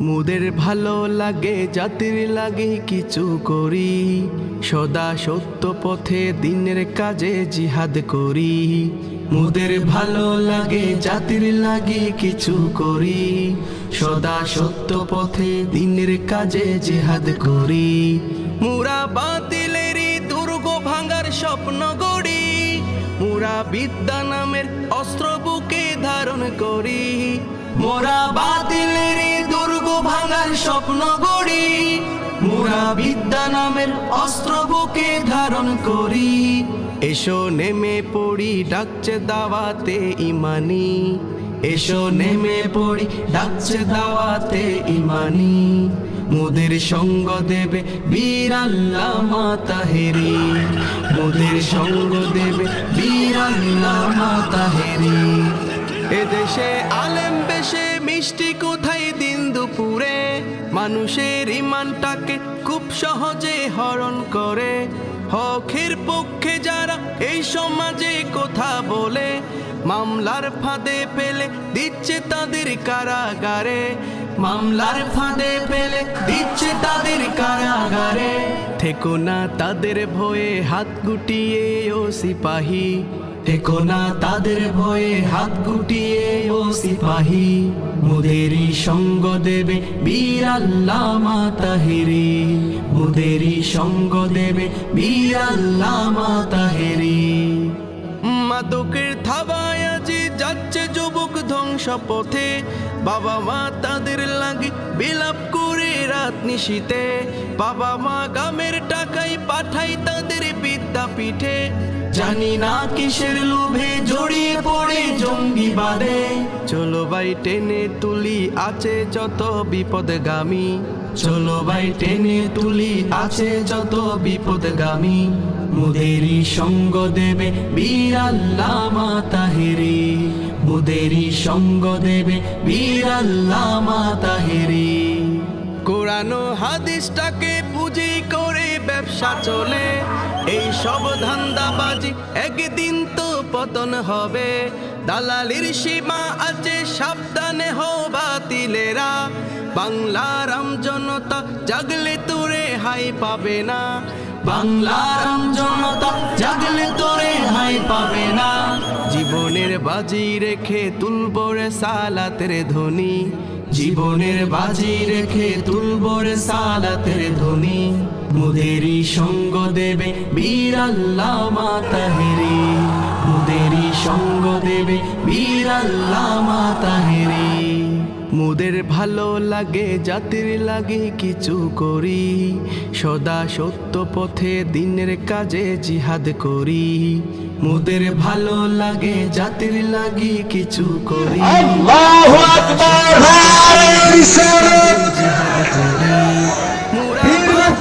মুদের ভালো লাগে, জাতির লাগে কিছু করি। সদা সত্য পথে দিনের কাজে জিহাদ করি। মুদের ভালো লাগে, জাতির লাগে কিছু করি। সদা সত্য পথে দিনের কাজে জিহাদ করি। মুরা বাতিলেরই দুর্গ ভাঙার স্বপ্ন গড়ি। মোরা বিদ্যা নামের অস্ত্র বুকে ধারণ করি। মোরা বাতিলের দুর্গ ভাঙার স্বপ্ন গড়ি। মোরা বিদ্যা নামের অস্ত্র বুকে ধারণ করি। এসো নেমে পড়ি, ডাকছে দাওয়াতে ইমানি। এসো নেমে পড়ি, ডাকছে দাওয়াতে ইমানি। মোদের সঙ্গ দেবে বীর আল্লাহ মাতাহেরি মোদের সঙ্গ দেবে বীর আল্লাহ মাতাহেরি এদেশে আলেম বেশে মিষ্টি কোথায় দিন দুপুরে? মানুষের ইমানটাকে খুব সহজে হরণ করে। হকের পক্ষে যারা এই সমাজে কথা বলে, মামলার ফাঁদে পেলে দিচ্ছে তাদের কারাগারে। মামলার ফাঁদে পেলে দিচ্ছে তাদের কারাগারে। থেকো না তাদের ভয়ে হাত গুটিয়ে ও সিপাহী। থেকো না তাদের ভয়ে, হাত গুটিয়ে ও সিপাহী। মুদেরই সঙ্গ দেবে বীর আল্লাহ মাতাহেরি মুদেরই সঙ্গ দেবে বীর আল্লাহ মাতাহেরি মাদকের থাবায় আজি যাচ্ছে যুবক ধ্বংস পথে বাবা মা তাদের লাগে বিলাপ করে রাত নিশীতে। বাবা মা গামের টাকায় পাঠাই তাদের বিদ্যাপীঠে। জানি না কিসের লোভে জড়িয়ে পড়ে জঙ্গি বাদে চলো ভাই, টেনে তুলি, আছে যত বিপদগামী। চলো ভাই, টেনে তুলি, আছে যত বিপদগামী। মুদেরই সঙ্গ দেবে বীর আল্লাহ মাতাহেরি মুদেরই সঙ্গ দেবে বীর আল্লাহ মাতাহেরি কোরআন হাদিসটাকে পুঁজি করে ব্যবসা চলে। এই সব ধান্দাবাজি একদিন তো পতন হবে। দালালির সীমা আছে, সাবধানে হো বাতিলেরা। বাংলার জনতা জাগলে তোরে হাই পাবে না। বাংলার জনতা জাগলে তোরে হাই পাবে না। জীবনের বাজি রেখে তুলবরে সালাতের ধ্বনি। জীবনের বাজি রেখে তুলবরে সালাতের ধ্বনি। মুদেরই সঙ্গ দেবে বীর আল্লাহ মাতাহেরি মুদেরই সঙ্গ দেবে বীর আল্লাহ মাতাহেরি মুদের ভালো লাগে জাতির লাগে কিছু করি। সদা সত্য পথে দিনের কাজে জিহাদ করি। মুদের ভালো লাগে জাতির লাগে কিছু করি। আল্লাহু আকবার রিসালাত জিহাদ করি।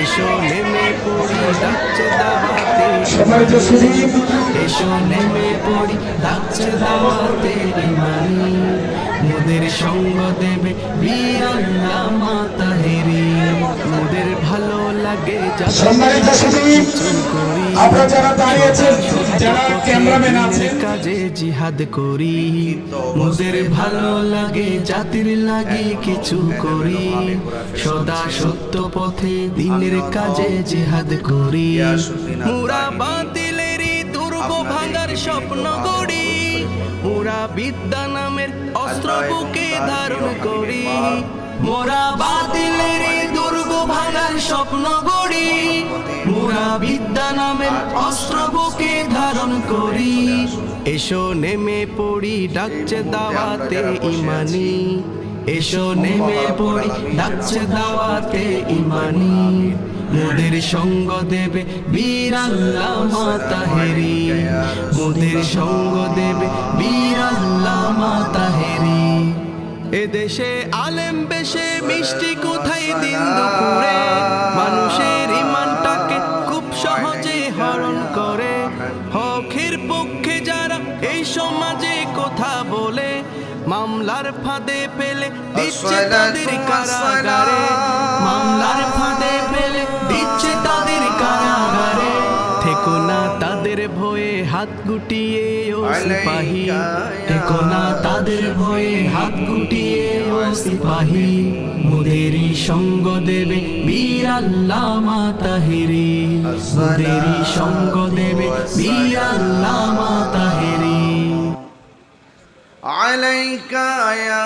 এসো নেমে পড়ি ডাকছে দাওয়াতে। এসো নেমে পড়ি ডাকছে দাওয়াতে ইমানি। মোদের সঙ্গ দেবে বীর আল্লাহ মাতাহেরি মোদের ভালো লাগে সম্মানিত করি। আপনারা যারা দাঁড়িয়েছেন যারা ক্যামেরাম্যান আছেন। কাজে জিহাদ করি। মোদের ভালো লাগে জাতির লাগে কিছু করি। সদা সত্য পথে দিনের কাজে জিহাদ করি। মুরা বাতিলেরই দুর্গ ভাঙার স্বপ্ন গড়ি। মোরা বিদ্যা নামের অস্ত্র বুকে ধারণ করি। মোরা বাতিলের দুর্গ ভাঙার স্বপ্ন গড়ি। মোরা বিদ্যা নামের অস্ত্র বুকে ধারণ করি। এসো নেমে পড়ি ডাকছে দাওয়াতে ইমানি। এসো নেমে পড়ি ডাকছে দাওয়াতে ইমানি। মোদের সঙ্গ দেবে বীর আল্লাহ মাতাহেরি মোদের সঙ্গ দেবে বীর আল্লাহ মাতাহেরি এদেশে আলেম বেশে মিষ্টি কোথায় দিন দুপুরে? মানুষের ইমানটাকে খুব সহজে হরণ করে। হকের পক্ষে যারা এই সমাজে মামলার ফাঁদে পেলে দিচ্ছে তাদের কারাগারে। মামলার ফাঁদে পেলে দিচ্ছে তাদের কারাগারে। থেকো না তাদের ভয়ে হাত গুটিয়ে ও সিপাহী। থেকো না তাদের ভয়ে হাত গুটিয়ে ও সিপাহী। মুদেরই সঙ্গ দেবে বীর আল্লামা তাহেরি মুদেরই সঙ্গ দেবে বীর আল্লামা তাহেরি عليك يا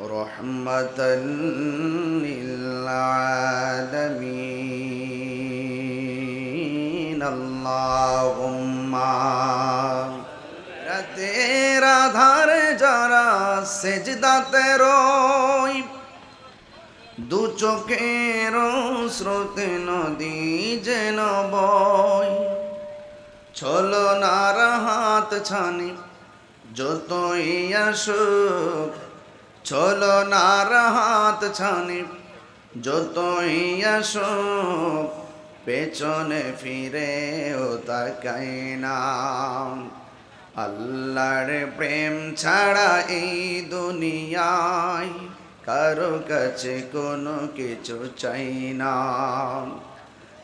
رحمة للعالمين اللهم তেরা ধারে যারা সেজদাতে রই দু চোখের স্রোতে নদী যেন বয় ছলনার হাত ছানি যতই আসুক। ছলনার হাত ছানি যতই আসুক। পেছনে ফিরে ও তাকাই না। আল্লাহর প্রেম ছাড়া এই দুনিয়ায় কারও কাছে কোনো কিছু চাই না।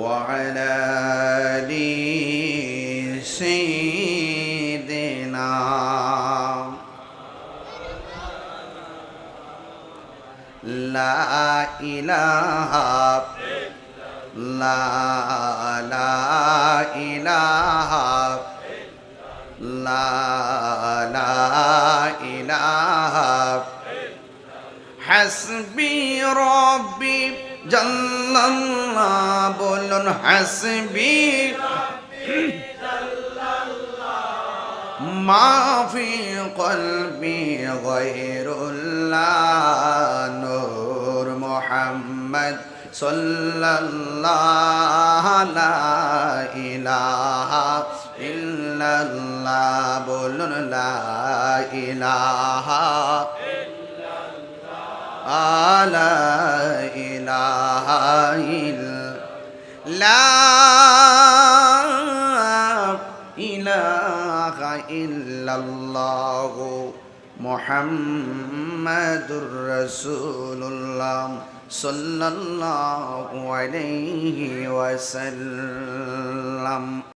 وعلى آل سيدنا. لا إله لا لا إله لا لا إله. حسبي ربي. جل الله بولن حسبي ما في قلبي غير الله نور محمد صلى الله لا إله إلا الله بولن لا إله لا إله إلا لا إله إلا الله محمد رسول الله صلى الله عليه وسلم